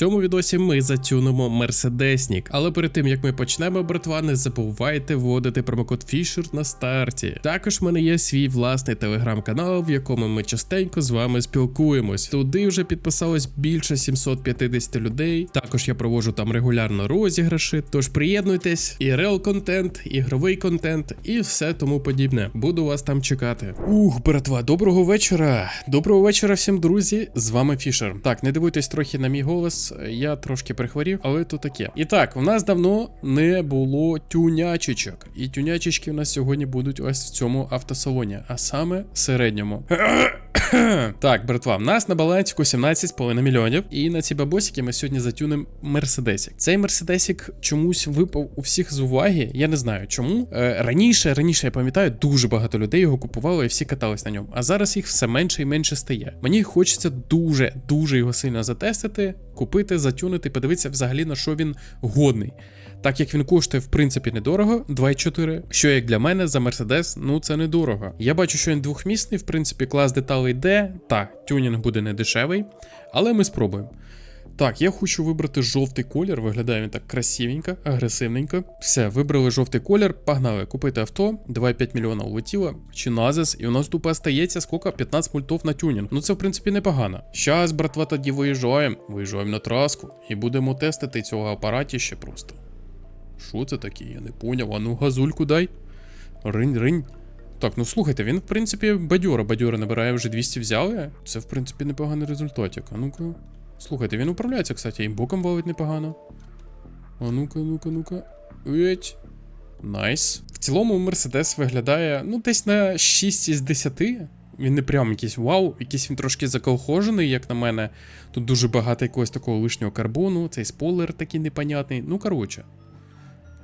цьому відосі ми затюнемо Мерседеснік. Але перед тим як ми почнемо, братва, не забувайте вводити промокод Fisher на старті. Також в мене є свій власний телеграм-канал, в якому ми частенько з вами спілкуємось. Туди вже підписалось більше 750 людей. Також я проводжу там регулярно розіграші. Тож приєднуйтесь, і рел контент, ігровий контент і все тому подібне. Буду вас там чекати. Ух, братва, доброго вечора. Доброго вечора всім, друзі. З вами Фішер. Так, не дивуйтесь трохи на мій голос. Я трошки прихворів, але то таке. І так, у нас давно не було тюнячечок. І тюнячечки у нас сьогодні будуть ось в цьому автосалоні, а саме середньому. Так, братва, в нас на балансіку 17,5 мільйонів, і на ці бабосики ми сьогодні затюнемо Мерседесік. Цей Мерседесік чомусь випав у всіх з уваги. Я не знаю чому. Е, раніше, раніше я пам'ятаю, дуже багато людей його купувало і всі катались на ньому. А зараз їх все менше і менше стає. Мені хочеться дуже, дуже його сильно затестити, купити, затюнити, подивитися взагалі на що він годний. Так як він коштує в принципі недорого, 2,4, що як для мене за Мерседес, ну це недорого. Я бачу, що він двохмісний, в принципі, клас деталей йде. Так, тюнінг буде не дешевий, але ми спробуємо. Так, я хочу вибрати жовтий колір, виглядає він так красивенько, агресивненько. Все, вибрали жовтий колір, погнали купити авто, 2,5 мільйона улетіло, чи назис, і у нас тупо остається скільки? 15 мультов на тюнінг. Ну це в принципі непогано. Щас, братва, тоді виїжджаємо, виїжджаємо на траску і будемо тестити цього апаратіще просто. Що це таке? Я не поняв. А ну газульку дай. Ринь, ринь. Так, ну слухайте, він, в принципі, бадьора, бадьора набирає вже 200 взяли. Це, в принципі, непоганий результатик. А ну-ка. Слухайте, він управляється, кстати, і боком валить непогано. А ну-ка, ну-ка, ну-ка. Еть. Найс. В цілому Мерседес виглядає, ну, десь на 6 із 10. Він не прям якийсь вау, якийсь він трошки заколхожений, як на мене. Тут дуже багато якогось такого лишнього карбону, цей спойлер такий непонятний. Ну, коротше.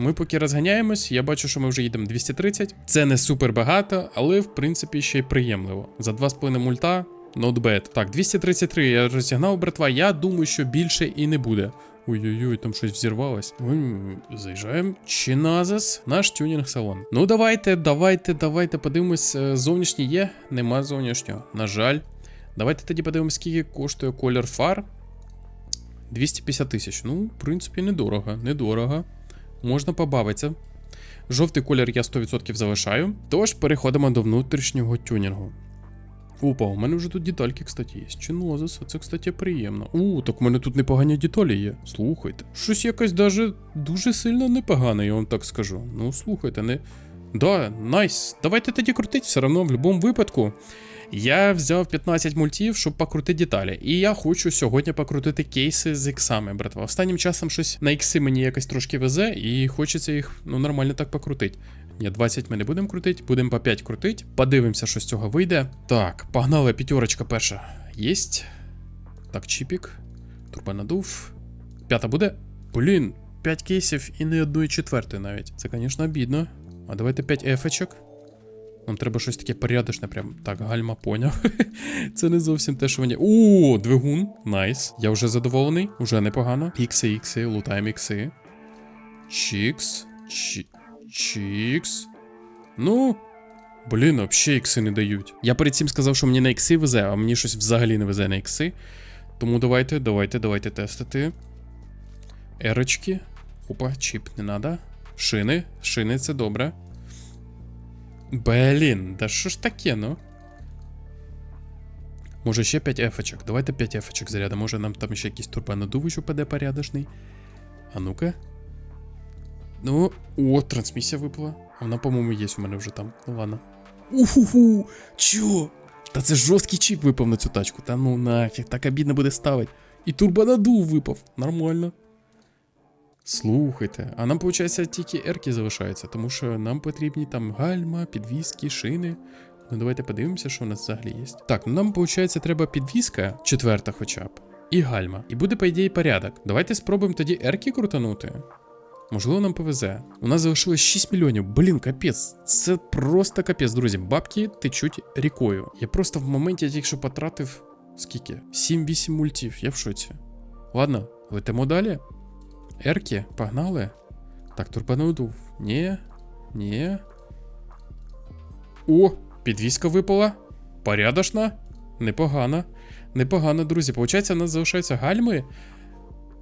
Ми поки розганяємось, я бачу, що ми вже їдемо 230. Це не супер багато, але в принципі ще й приємливо. За 2,5 мульта, bad. Так, 233 я розігнав, братва. Я думаю, що більше і не буде. Ой-ой-ой, там щось взірвалось. М, Заїжджаємо. Чиназас, наш тюнінг-салон. Ну давайте, давайте, давайте подивимось. е, Зовнішній є, нема зовнішнього. На жаль. Давайте тоді подивимось, скільки коштує колір фар. 250 тисяч. Ну, в принципі, недорого, недорого. Можна побавитися. Жовтий колір я 100% залишаю. Тож переходимо до внутрішнього тюнінгу. Опа, у мене вже тут детальки, кстати, є. Чинозис, це, кстати, приємно. У, так у мене тут непогані деталі є. Слухайте. Щось якось даже дуже сильно непогане, я вам так скажу. Ну, слухайте, не. Да, найс. Давайте тоді крутить все одно в будь-якому випадку. Я взяв 15 мультів, щоб покрутити деталі. І я хочу сьогодні покрутити кейси з іксами, братва. Останнім часом щось на ікси мені якось трошки везе, і хочеться їх ну, нормально так покрутити. Ні, 20 ми не будемо крутити, будемо по 5 крутити. Подивимося, що з цього вийде. Так, погнали, п'ятерочка перша. Єсть. Так, чіпік. Турбонадув. П'ята буде. Блін, 5 кейсів і не одної четвертої навіть. Це, звісно, обідно. А давайте 5 ефочок. Нам треба щось таке порядочне, прям так, гальма поняв. Це не зовсім те, що мені. О, двигун. Найс. Я вже задоволений, уже непогано. Ікси, ікси, лутаємо ікси. Чікс. Чі... Чікс. Ну. Блін, взагалі ікси не дають. Я перед цим сказав, що мені на ікси везе, а мені щось взагалі не везе на ікси. Тому давайте, давайте, давайте тестити. Ерочки. Опа, чіп не надо. Шини. Шини це добре. Блін, да що ж таке, ну? Може ще 5 ефочок. Давайте 5 ефочок зарядимо. Може нам там ще якийсь турбонадувич упаде порядочний. А ну-ка. Ну, о, трансмісія випала. Вона, по-моєму, є у мене вже там. Ну ладно. Уху-ху! чо? Та це жорсткий чіп випав на цю тачку. Та ну нафіг, так обідно буде ставити. І турбонадув випав. Нормально. Слухайте, а нам, виходить, тільки ерки залишаються, тому що нам потрібні там гальма, підвіски, шини. Ну давайте подивимося, що у нас взагалі є. Так, ну нам, виходить, треба підвіска, четверта хоча б, і гальма. І буде, по ідеї, порядок. Давайте спробуємо тоді ерки крутанути. Можливо, нам повезе. У нас залишилось 6 мільйонів. Блін, капець. Це просто капець, друзі. Бабки течуть рікою. Я просто в моменті тільки що потратив. Скільки? 7-8 мультів. Я в шоці. Ладно, летимо далі. Ерки, погнали. Так, турбонадув. Ні. Ні. О, підвіска випала. Порядочно. Непогано. Непогано, друзі. Получається, у нас залишаються гальми.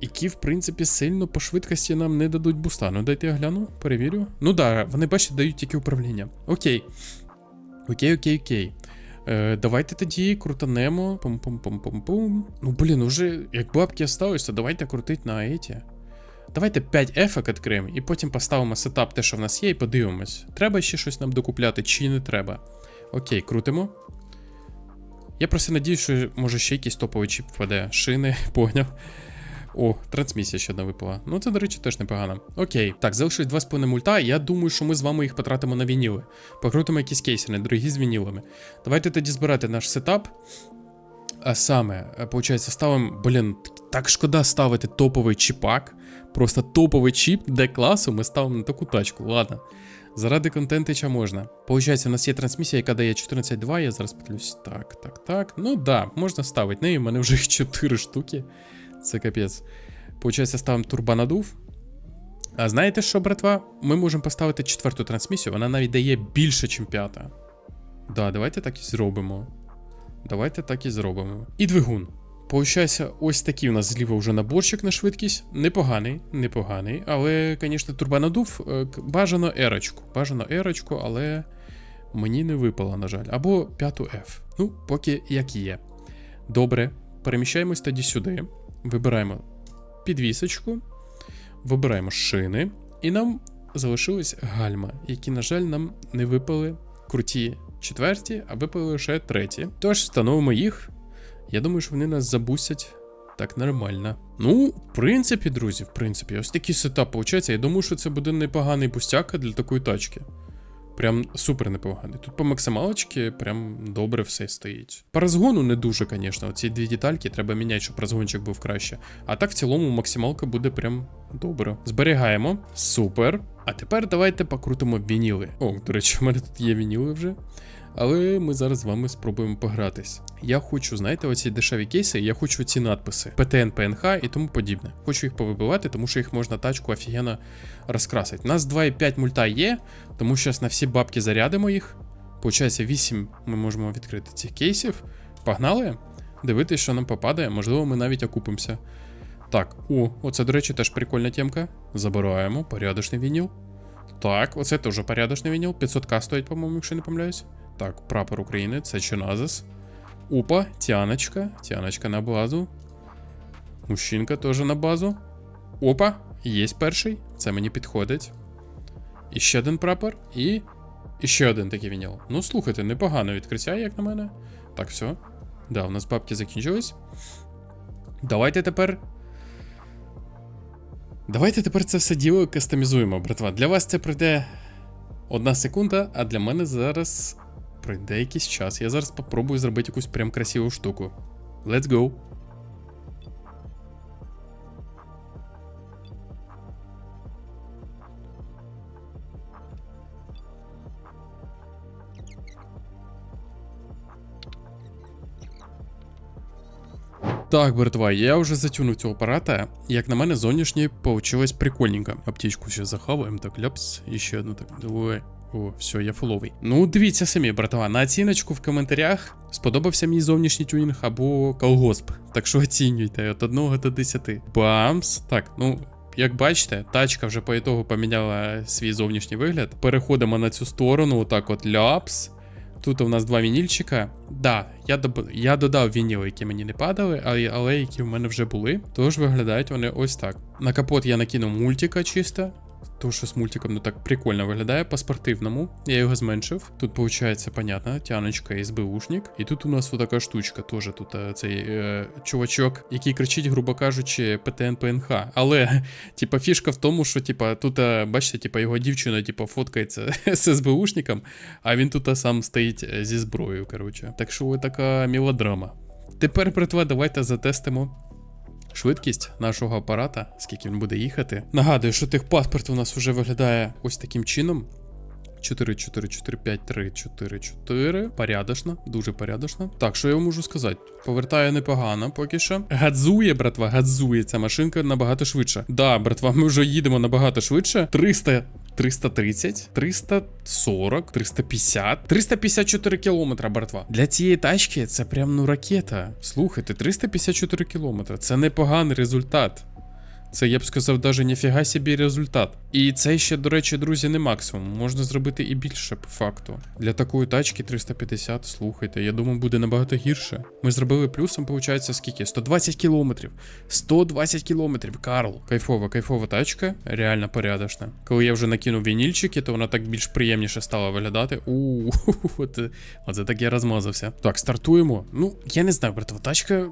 які, в принципі, сильно по швидкості нам не дадуть буста. Ну, дайте я гляну, перевірю. Ну да, вони, бачите, дають тільки управління. Окей. Окей, окей, окей. Е, давайте тоді крутанемо. Пум-пум-пум-пум-пум. Ну, блін, уже як бабки осталось, то давайте крутить на еті. Давайте 5 ефек відкриємо і потім поставимо сетап, те, що в нас є, і подивимось. Треба ще щось нам докупляти, чи не треба. Окей, крутимо. Я просто надіюсь, що може ще якийсь топовий чіп впаде. Шини, поняв. О, трансмісія ще одна випала. Ну, це, до речі, теж непогано. Окей, так, залишилось 2,5 мульта. Я думаю, що ми з вами їх потратимо на вініли. Покрутимо якісь кейси, недорогі з вінілами. Давайте тоді збирати наш сетап. А саме, е, получається, ставимо. Блін, так шкода ставити топовий чіпак. Просто топовий чіп Д класу ми ставимо на таку тачку. Ладно. Заради контентича можна. Получається, у нас є трансмісія, яка дає 14.2. Я зараз подивлюсь. Так, так, так. Ну да, можна ставити. Неї, в мене вже їх 4 штуки. Це капець. Получається, ставимо турбонадув. А знаєте що, братва? Ми можемо поставити четверту трансмісію, вона навіть дає більше, ніж п'ята. Да, давайте так і зробимо. Давайте так і зробимо. І двигун. Получається, ось такий у нас зліва вже наборчик на швидкість. Непоганий, непоганий. Але, звісно, турбонадув е, бажано ерочку. Бажано ерочку, але мені не випало, на жаль. Або п'яту F. Ну, поки як є. Добре, переміщаємось тоді сюди. Вибираємо підвісочку, вибираємо шини, і нам залишились гальма, які, на жаль, нам не випали круті четверті, а випали лише треті. Тож встановимо їх. Я думаю, що вони нас забусять так нормально. Ну, в принципі, друзі, в принципі, ось такий сетап виходить. Я думаю, що це буде непоганий пустяка для такої тачки. Прям супер непоганий. Тут по максималочці прям добре все стоїть. По розгону не дуже, звісно. Ці дві детальки треба міняти, щоб розгончик був краще. А так в цілому максималка буде прям добре. Зберігаємо. Супер. А тепер давайте покрутимо вініли. О, до речі, у мене тут є вініли вже. Але ми зараз з вами спробуємо погратись. Я хочу, знаєте, оці дешеві кейси, я хочу ці надписи PTN, PNH і тому подібне. Хочу їх повибивати, тому що їх можна тачку офігенно розкрасити. У нас 2,5 мульта є, тому зараз на всі бабки зарядимо їх. Получається, 8 ми можемо відкрити цих кейсів. Погнали? Дивитись, що нам попадає, можливо, ми навіть окупимося. Так, о, оце, до речі, теж прикольна темка. Забираємо, порядочний вініл. Так, оце теж порядочний вініл. 500к стоїть, по-моєму, якщо не помиляюсь. Так, прапор України, це Чиназис. Опа, Тяночка. Тяночка на базу. Мужчинка теж на базу. Опа, є перший. Це мені підходить. І ще один прапор, і. І ще один такий вініл. Ну, слухайте, непогане відкриття, як на мене. Так, все. Да, у нас бабки закінчились. Давайте тепер. Давайте тепер це все діло кастомізуємо, братва. Для вас це пройде одна секунда, а для мене зараз пройде якийсь час. Я зараз попробую зробити якусь прям красиву штуку. Let's go. Так, братва, я вже затюнув цього апарата. Як на мене, зовнішнє получилось прикольненько. Аптечку ще захаваємо, так ляпс, і ще одну так. Давай. О, все, я фуловий. Ну, дивіться самі, братва, на оціночку в коментарях. Сподобався мій зовнішній тюнінг або колгосп. Так що оцінюйте від 1 до 10. Бамс. Так, ну. Як бачите, тачка вже по ітогу поміняла свій зовнішній вигляд. Переходимо на цю сторону, отак от ляпс. Тут у нас два вінільчика. Да, я доб... я додав вініли, які мені не падали, але, але які в мене вже були. Тож виглядають вони ось так. На капот я накинув мультика чисто. Тому що з мультиком ну так прикольно виглядає по-спортивному. Я його зменшив. Тут виходить, понятно, тяночка і СБУшник. І тут у нас така штучка, теж тут е, цей е, чувачок, який кричить, грубо кажучи, ПТН ПНХ. Але, типа, фішка в тому, що, типа, тут, е, бачите, типа, його дівчина, типа, фоткається з СБУшником, а він тут е, сам стоїть зі зброєю, коротше. Так що така мелодрама. Тепер, братва, давайте затестимо швидкість нашого апарата, скільки він буде їхати. Нагадую, що тих паспорт у нас вже виглядає ось таким чином. 4, 4, 4, 5, 3, 4, 4. Порядочно, дуже порядочно. Так, що я можу сказати? Повертає непогано поки що. Гадзує, братва, гадзує ця машинка набагато швидше. Да, братва, ми вже їдемо набагато швидше. 300. 330, 340, 350, 354 кілометра, братва. Для цієї тачки це прям ну ракета. Слухайте, 354 кілометра. Це непоганий результат. Це я б сказав, даже ніфіга собі результат. І це ще, до речі, друзі, не максимум. Можна зробити і більше по факту. Для такої тачки 350, слухайте, я думаю, буде набагато гірше. Ми зробили плюсом, виходить, скільки? 120 кілометрів. 120 кілометрів, Карл. Кайфова, кайфова тачка, реально порядочна. Коли я вже накинув вінільчики, то вона так більш приємніше стала виглядати. У, оце, оце так я розмазався. Так, стартуємо. Ну, я не знаю, братва, тачка.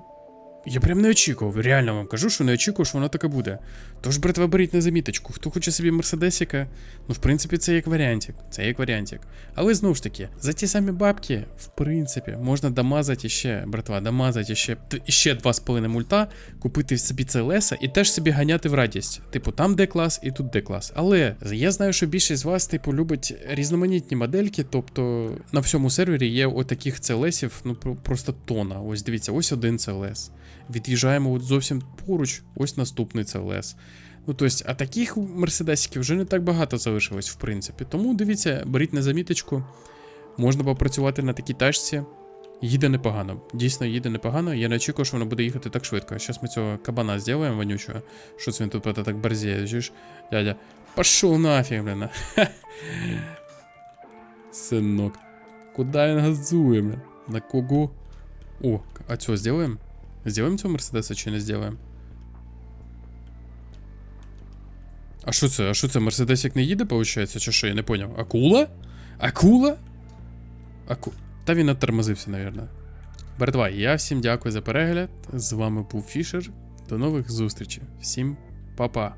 Я прям не очікував, реально вам кажу, що не очікував, що воно таке буде. Тож, братва, беріть на заміточку. Хто хоче собі мерседесіка, ну, в принципі, це як варіантик. Це як варіантик. Але знову ж таки, за ті самі бабки, в принципі, можна дамазати ще, братва, дамазати ще, ще 2,5 мульта, купити собі це леса і теж собі ганяти в радість. Типу, там де клас і тут де клас. Але я знаю, що більшість з вас, типу, любить різноманітні модельки, тобто на всьому сервері є отаких CLS-ів, ну просто тона. Ось дивіться, ось один CLS. Від'їжджаємо от зовсім поруч, ось наступний CLS. Ну, тобто, а таких мерседесиків вже не так багато залишилось, в принципі. Тому дивіться, беріть на заміточку. Можна попрацювати на такій тачці. Їде непогано. Дійсно, їде непогано. Я не очікував, що воно буде їхати так швидко. Зараз ми цього кабана зробимо вонючого. Що це він тут это, так борзіє, чуєш? Дядя. Пошов нафіг, блин. Синок. Куда він газує, блин? На кого? О, а цього зробимо? Зробимо цього Мерседеса чи не сделаем? А що це? А що це? Мерседесик не їде, виходить? Чи що? Я не поняв. Акула? Акула? Аку... Та він оттормозився, наверное. Братва, я всім дякую за перегляд. З вами був Фішер. До нових зустрічей. Всім па-па.